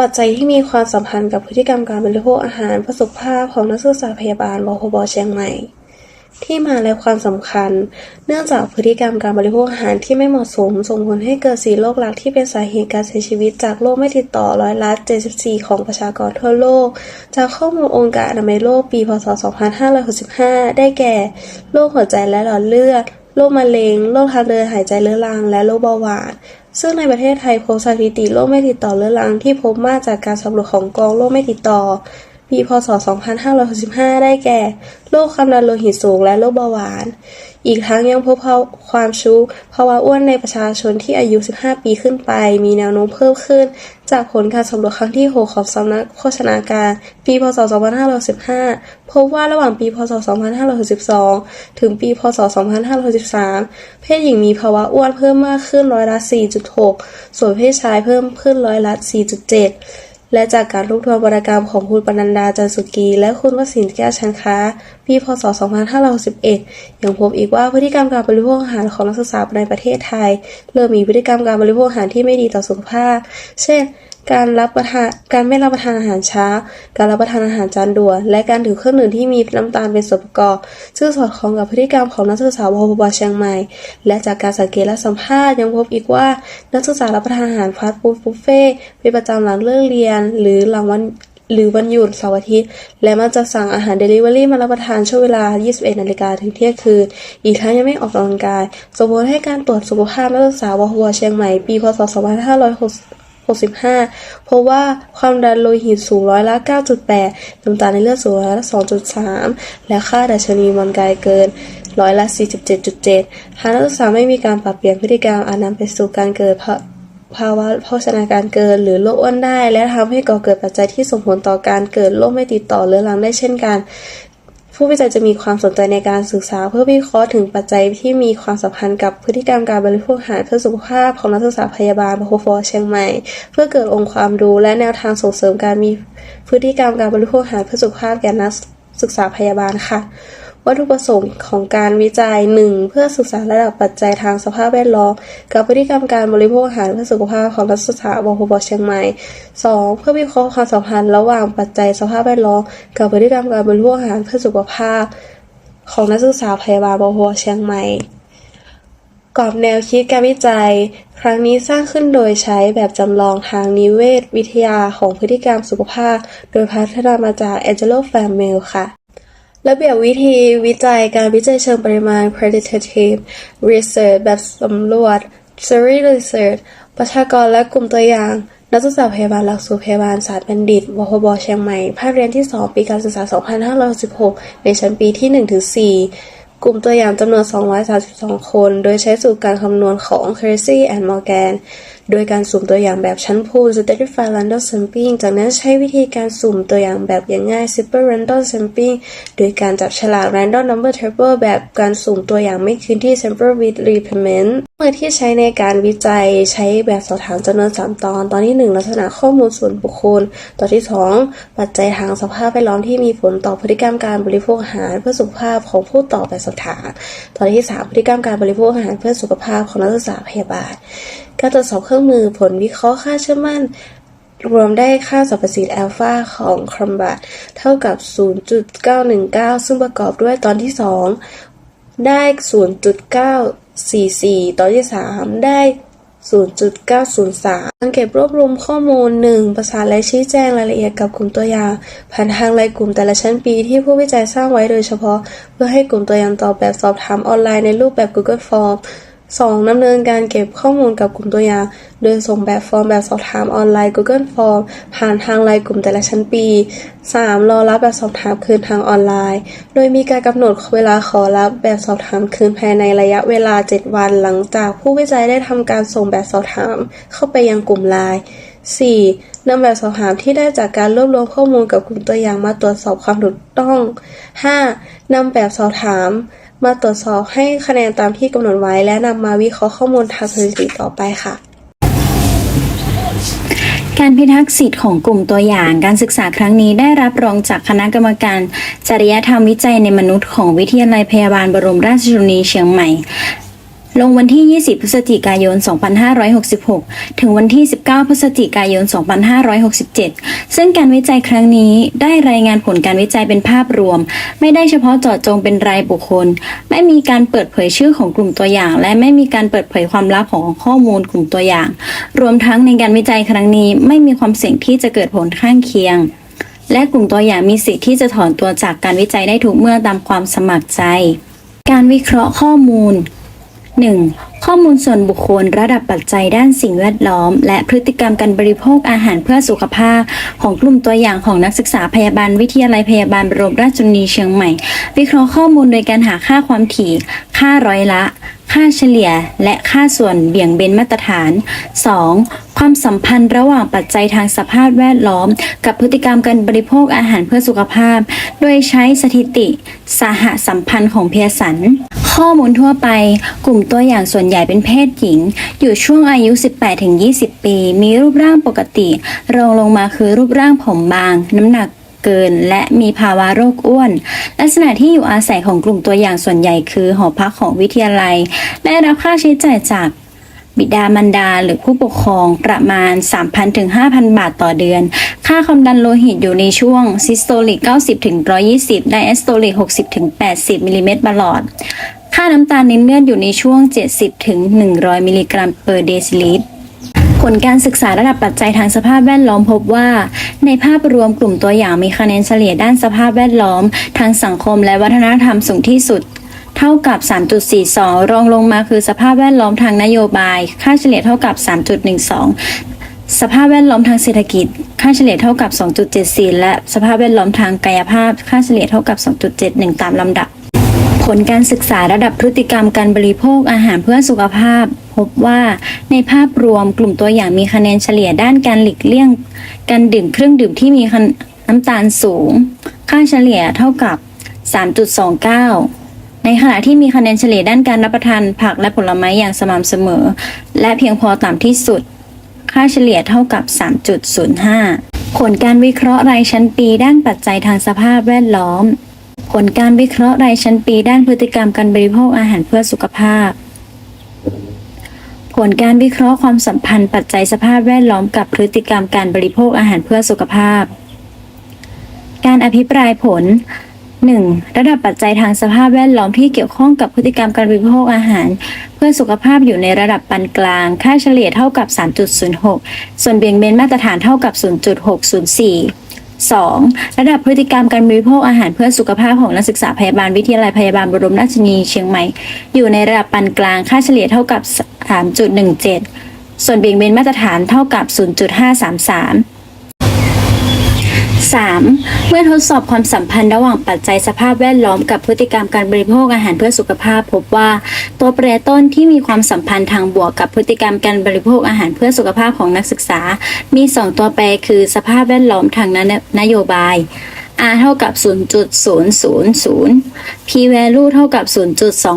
ปัจจัยที่มีความสัมพันธ์กับพฤติกรรมการบริโภคอาหารเพื่อสุขภาพของนักศึกษาพยาบาลบพบเชียงใหม่ ที่มาและความสำคัญ เนื่องจากพฤติกรรมการบริโภคอาหารที่ไม่เหมาะสม ส่งผลให้เกิดสีโรคหลักที่เป็นสาเหตุการเสียชีวิตจากโรคไม่ติดต่อร้อยละ74 ของประชากรทั่วโลก จากข้อมูลองค์การอนามัยโลกปี พศ 2565 ได้แก่โรคหัวใจและหลอดเลือดโรคมะเร็ง โรคทางเดินหายใจเรื้อรัง และโรคเบาหวาน ซึ่งในประเทศไทยพบสถิติโรคไม่ติดต่อเรื้อรังที่พบมากจากการสำรวจของกองโรคไม่ติดต่อ ปีพศ 2565 ได้แก่ โรคความดันโลหิตสูงและโรคเบาหวาน อีกทั้งยังพบความชุกภาวะอ้วนในประชาชนที่อายุ 15 ปีขึ้นไป มีแนวโน้มเพิ่มขึ้น จากผลการสำรวจครั้งที่ 6 ของสำนักโภชนาการ ปี พศ 2515 พบว่าระหว่างปี พศ 2562 ถึงปี พศ 2513เพศหญิงมีภาวะอ้วนเพิ่มมากขึ้นร้อยละ 4.6 ส่วนเพศชายเพิ่มขึ้นร้อยละ 4.7 และจากการรวบรวมวรรณกรรมของคุณปนันดาจันสุกี และคุณวสินแก้วชันค้า ปีพศ 2561ยังพบอีกว่าพฤติกรรมการบริโภคอาหารของนักศึกษาในประเทศไทย เริ่มมีพฤติกรรมการบริโภคอาหารที่ไม่ดีต่อสุขภาพ เช่น การรับประทานการไม่รับประทานอาหารเช้า การรับประทานอาหารจานด่วน และการดื่มเครื่องดื่มที่มีน้ำตาลเป็นส่วนประกอบ ซึ่งสอดคล้องกับพฤติกรรมของนักศึกษาวพบเชียงใหม่ และจากการสังเกตและสัมภาษณ์ยังพบอีกว่า นักศึกษารับประทานอาหารฟาสต์ฟู้ดบุฟเฟ่เป็นประจำหลังเลิกเรียน หรือหลังวันหรือวันหยุดเสาร์อาทิตย์ และมักจะสั่งอาหารเดลิเวอรี่มารับประทานช่วงเวลา 21 นาฬิกาถึงเที่ยงคืน อีกทั้งยังไม่ออกกำลังกายส่งผลให้การตรวจสุขภาพนักศึกษาวพเชียงใหม่ ปี พศ 256 2565พบว่าความดันโลหิตสูงร้อยละ 9.8 น้ำตาลในเลือดสูงร้อยละ 2.3 และค่าดัชนีมวลกายเกินร้อยละ 47.7 หากนักศึกษาไม่มีการปรับเปลี่ยนพฤติกรรมอาจนำไปสู่การเกิดภาภาวะโภชนาการเกินหรือโรคอ้วนได้ และทำให้ก่อเกิดปัจจัยที่ส่งผลต่อการเกิดโรคไม่ติดต่อเรื้อรังได้เช่นกัน ผู้วิจัยจะมีความสนใจในการศึกษาเพื่อวิเคราะห์ถึงปัจจัยที่มีความสัมพันธ์กับพฤติกรรมการบริโภคอาหารเพื่อสุขภาพของนักศึกษาพยาบาลบพฟเชียงใหม่ เพื่อเกิดองค์ความรู้และแนวทางส่งเสริมการมีพฤติกรรมการบริโภคอาหารเพื่อสุขภาพแก่นัก ศึกษาพยาบาลค่ะ วัตถุประสงค์ของการวิจัย 1. เพื่อศึกษาระดับปัจจัยทางสภาพแวดล้อมกับพฤติกรรมการบริโภคอาหารเพื่อสุขภาพของนักศึกษาบพบเชียงใหม่ 2. เพื่อวิเคราะห์ความสัมพันธ์ระหว่างปัจจัยสภาพแวดล้อมกับพฤติกรรมการบริโภคอาหารเพื่อสุขภาพ ของนักศึกษาพยาบาลบพเชียงใหม่ กรอบแนวคิดการวิจัย ครั้งนี้สร้างขึ้นโดยใช้แบบจำลองทางนิเวศวิทยาของพฤติกรรมสุขภาพ โดยพัฒนามาจาก Angelo f a m m e l ค่ะระเบียบวิธีวิจัยการวิจัยเชิงปริมาณ quantitative research แบบสำรวจ theory research ประชากรและกลุ่มตัวอย่าง นักศึกษาพยาบาลหลักสูตรพยาบาลศาสตร์บัณฑิตวพบเชียงใหม่ ภาคเรียนที่ 2 ปีการศึกษา 2516ในชั้นปีที่ 1-4 กลุ่มตัวอย่างจำนวน 232 คน โดยใช้สูตรการคำนวณของ Casey and Morgan โดยการสุ่มตัวอย่างแบบชั้นพูน Stratified Random Sampling จากนั้นใช้วิธีการสุ่มตัวอย่างแบบอย่างง่าย Simple Random Sampling โดยการจับฉลาก Random Number Table แบบการสุ่มตัวอย่างไม่คืนที่ Sample with Replacement มื่อที่ใช้ในการวิจัยใช้แบบสอบถามจำนวน 3 ตอน ตอนที่ 1 ลักษณะข้อมูลส่วนบุคคล ตอนที่ 2 ปัจจัยทางสภาพแวดล้อมที่มีผลต่อพฤติกรรมการบริโภคอาหารเพื่อสุขภาพของผู้ตอบแบบสอบถาม ตอนที่ 3 พฤติกรรมการบริโภคอาหารเพื่อสุขภาพของนักศึกษาพยาบาล การตรวจสอบเครื่องมือผลวิเคราะห์ค่าเชื่อมั่น รวมได้ค่าสรรพสิทธิ์อัลฟาของครัมบัตเท่ากับ 0.919 ซึ่งประกอบด้วยตอนที่ 2 ได้ 0.944 ต่อที่ 3 ได้ 0.903การเก็บรวบรวมข้อมูล 1. ประสานและชี้แจงรายละเอียดกับกลุ่มตัวอย่าง ผ่านทางรายกลุ่มแต่ละชั้นปีที่ผู้วิจัยสร้างไว้โดยเฉพาะ เพื่อให้กลุ่มตัวอย่างตอบแบบสอบถามออนไลน์ในรูปแบบ Google Form 2. ดำเนินการเก็บข้อมูลกับกลุ่มตัวอย่าง โดยส่งแบบฟอร์มแบบสอบถามออนไลน์ Google Form ผ่านทางรายกลุ่มแต่ละชั้นปี 3. รอรับแบบสอบถามคืนทางออนไลน์ โดยมีการกำหนดเวลาขอรับแบบสอบถามคืนภายในระยะเวลา 7 วันหลังจากผู้วิจัยได้ทำการส่งแบบสอบถามเข้าไปยังกลุ่มไลน์ 4. นำแบบสอบถามที่ได้จากการรวบรวมข้อมูลกับกลุ่มตัวอย่างมาตรวจสอบความถูกต้อง 5. นำแบบสอบถาม มาตรวจสอบให้คะแนนตามที่กำหนดไว้ และนำมาวิเคราะห์ข้อมูลทางสถิติต่อไปค่ะ การพิทักษ์สิทธิ์ของกลุ่มตัวอย่างการศึกษาครั้งนี้ได้รับรองจากคณะกรรมการ จริยธรรมวิจัยในมนุษย์ของวิทยาลัยพยาบาลบรมราชชนนีเชียงใหม่ ลงวันที่ 20 พฤศจิกายน 2566 ถึงวันที่ 19 พฤศจิกายน 2567 ซึ่งการวิจัยครั้งนี้ได้รายงานผลการวิจัยเป็นภาพรวม ไม่ได้เฉพาะเจาะจงเป็นรายบุคคล ไม่มีการเปิดเผยชื่อของกลุ่มตัวอย่าง และไม่มีการเปิดเผยความลับของข้อมูลกลุ่มตัวอย่าง รวมทั้งในการวิจัยครั้งนี้ไม่มีความเสี่ยงที่จะเกิดผลข้างเคียง และกลุ่มตัวอย่างมีสิทธิ์ที่จะถอนตัวจากการวิจัยได้ทุกเมื่อตามความสมัครใจ การวิเคราะห์ข้อมูล 1. ข้อมูลส่วนบุคคลระดับปัจจัยด้านสิ่งแวดล้อม และพฤติกรรมการบริโภคอาหารเพื่อสุขภาพ ของกลุ่มตัวอย่างของนักศึกษาพยาบาลวิทยาลัยพยาบาลบรมราชชนนีเชียงใหม่ วิเคราะห์ข้อมูลโดยการหาค่าความถี่ ค่าร้อยละ ค่าเฉลี่ยและค่าส่วนเบี่ยงเบนมาตรฐาน 2. ความสัมพันธ์ระหว่างปัจจัยทางสภาพแวดล้อม กับพฤติกรรมการบริโภคอาหารเพื่อสุขภาพ โดยใช้สถิติสหสัมพันธ์ของเพียสัน ข้อมูลทั่วไป กลุ่มตัวอย่างส่วนใหญ่เป็นเพศหญิง อยู่ช่วงอายุ 18-20 ปี มีรูปร่างปกติ รองลงมาคือรูปร่างผอมบาง น้ำหนัก เกิน และมีภาวะโรคอ้วน ลักษณะที่อยู่อาศัยของกลุ่มตัวอย่างส่วนใหญ่คือหอพักของวิทยาลัย ได้รับค่าใช้จ่ายจากบิดามารดาหรือผู้ปกครองประมาณ 3,000ถึง5,000 บาทต่อเดือน ค่าความดันโลหิตอยู่ในช่วงซิสโตลิก 90ถึง120 ไดแอสโตลิก 60ถึง80มิลลิเมตรบลอด ค่าน้ำตาลในเลือดอยู่ในช่วง 70ถึง100 มิลลิกรัมเปอร์เดซิลิตร ลการศึกษาระดับปัจจัยทางสภาพแวดล้อมพบว่า ในภาพรวมกลุ่มตัวอย่างมีคะแนนเฉลี่ยด้านสภาพแวดล้อม ทางสังคมและวัฒนธรรมสูงที่สุด เท่ากับ 3.42 รองลงมาคือสภาพแวดล้อมทางนโยบาย ค่าเฉลี่ยเท่ากับ 3.12สภาพแวดล้อมทางเศรษฐกิจ ค่าเฉลี่ยเท่ากับ 2.74 และสภาพแวดล้อมทางกายภาพ ค่าเฉลี่ยเท่ากับ 2.71 ตามลำดับ ผลการศึกษาระดับพฤติกรรมการบริโภคอาหารเพื่อสุขภาพ พบว่าในภาพรวมกลุ่มตัวอย่างมีคะแนนเฉลี่ยด้านการหลีกเลี่ยง การดื่มเครื่องดื่มที่มีน้ำตาลสูง ค่าเฉลี่ยเท่ากับ 3.29 ในขณะที่มีคะแนนเฉลี่ยด้านการรับประทานผักและผลไม้อย่างสม่ำเสมอ และเพียงพอต่ำที่สุด ค่าเฉลี่ยเท่ากับ 3.05 ผลการวิเคราะห์รายชั้นปีด้านปัจจัยทางสภาพแวดล้อม ลการวิเคราะห์รายชั้นปีด้านพฤติกรรมการบริโภคอาหารเพื่อสุขภาพ ผลการวิเคราะห์ความสัมพันธ์ปัจจัยสภาพแวดล้อมกับพฤติกรรมการบริโภคอาหารเพื่อสุขภาพ การอภิปรายผล 1. ระดับปัจจัยทางสภาพแวดล้อมที่เกี่ยวข้องกับพฤติกรรมการบริโภคอาหาร เพื่อสุขภาพอยู่ในระดับปานกลาง ค่าเฉลี่ยเท่ากับ 3.06 ส่วนเบี่ยงเบนมาตรฐานเท่ากับ 0.604 2. ระดับพฤติกรรมการบริโภคอาหารเพื่อสุขภาพของนักศึกษาพยาบาลวิทยาลัยพยาบาลบรมราชินีเชียงใหม่ อยู่ในระดับปานกลางค่าเฉลี่ยเท่ากับ 3.17 ส่วนเบี่ยงเบนมาตรฐานเท่ากับ 0.533 3. เมื่อทดสอบความสัมพันธ์ระหว่างปัจจัยสภาพแวดล้อมกับพฤติกรรมการบริโภคอาหารเพื่อสุขภาพ พบว่า ตัวแปรต้นที่มีความสัมพันธ์ทางบวกกับพฤติกรรมการบริโภคอาหารเพื่อสุขภาพของนักศึกษา มี 2 ตัวแปรคือสภาพแวดล้อมทางนโยบาย R เท่ากับ 0.000 P value เท่ากับ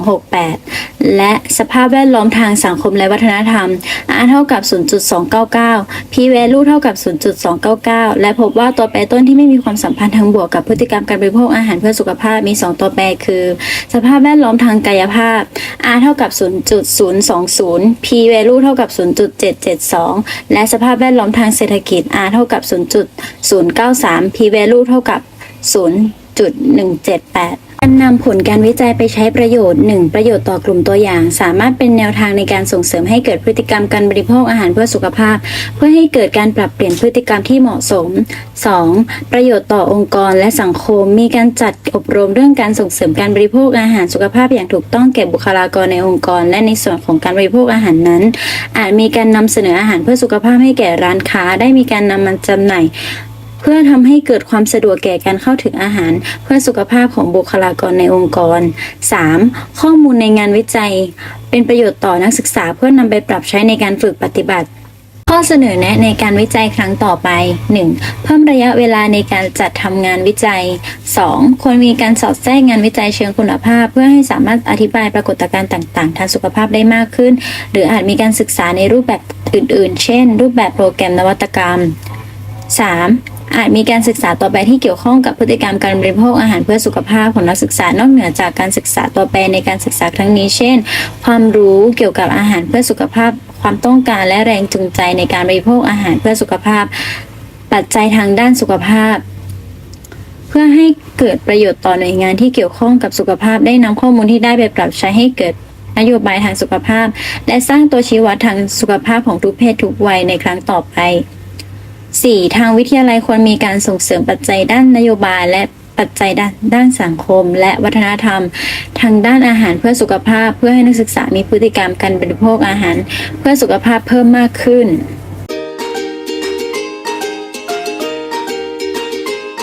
0.268 และสภาพแวดล้อมทางสังคมและวัฒนธรรม R เท่ากับ 0.299 P value เท่ากับ 0.299 และพบว่าตัวแปรต้นที่ไม่มีความสัมพันธ์ทางบวกกับพฤติกรรมการบริโภคอาหารเพื่อสุขภาพมี 2 ตัวแปรคือ สภาพแวดล้อมทางกายภาพ R เท่ากับ 0.020 P value เท่ากับ 0.772 และสภาพแวดล้อมทางเศรษฐกิจ R เท่ากับ 0.093 P value เท่ากับ 0.178การนำผลการวิจัยไปใช้ประโยชน์ 1. ประโยชน์ต่อกลุ่มตัวอย่าง สามารถเป็นแนวทางในการส่งเสริมให้เกิดพฤติกรรมการบริโภคอาหารเพื่อสุขภาพ เพื่อให้เกิดการปรับเปลี่ยนพฤติกรรมที่เหมาะสม 2. ประโยชน์ต่อองค์กรและสังคม มีการจัดอบรมเรื่องการส่งเสริมการบริโภคอาหารสุขภาพอย่างถูกต้องแก่บุคลากรในองค์กร และในส่วนของการบริโภคอาหารนั้น อาจมีการนำเสนออาหารเพื่อสุขภาพให้แก่ร้านค้า ได้มีการนำมาจำหน่าย เพื่อทำให้เกิดความสะดวกแก่การเข้าถึงอาหาร เพื่อสุขภาพของบุคลากรในองค์กร 3. ข้อมูลในงานวิจัย เป็นประโยชน์ต่อนักศึกษาเพื่อนำไปปรับใช้ในการฝึกปฏิบัติ ข้อเสนอแนะในการวิจัยครั้งต่อไป 1. เพิ่มระยะเวลาในการจัดทำงานวิจัย 2. ควรมีการสอดแทรกงานวิจัยเชิงคุณภาพ เพื่อให้สามารถอธิบายปรากฏการณ์ต่างๆ ทางสุขภาพได้มากขึ้น หรืออาจมีการศึกษาในรูปแบบอื่น ๆ เช่น รูปแบบโปรแกรมนวัตกรรม 3. อาจมีการศึกษาต่อไปที่เกี่ยวข้องกับพฤติกรรมการบริโภคอาหารเพื่อสุขภาพของนักศึกษานอกเหนือจากการศึกษาต่อไปในการศึกษาครั้งนี้ เช่น ความรู้เกี่ยวกับอาหารเพื่อสุขภาพ ความต้องการและแรงจูงใจในการบริโภคอาหารเพื่อสุขภาพ ปัจจัยทางด้านสุขภาพเพื่อให้เกิดประโยชน์ต่อหน่วยงานที่เกี่ยวข้องกับสุขภาพได้นำข้อมูลที่ได้ไปปรับใช้ให้เกิดนโยบายทางสุขภาพ และสร้างตัวชี้วัดทางสุขภาพของทุกเพศทุกวัยในครั้งต่อไป 4. ทางวิทยาลัยควรมีการส่งเสริมปัจจัยด้านนโยบายและปัจจัยด้านด้านสังคม และวัฒนธรรม ทางด้านอาหารเพื่อสุขภาพเพื่อให้นักศึกษามีพฤติกรรมการบริโภคอาหาร เพื่อสุขภาพเพิ่มมากขึ้น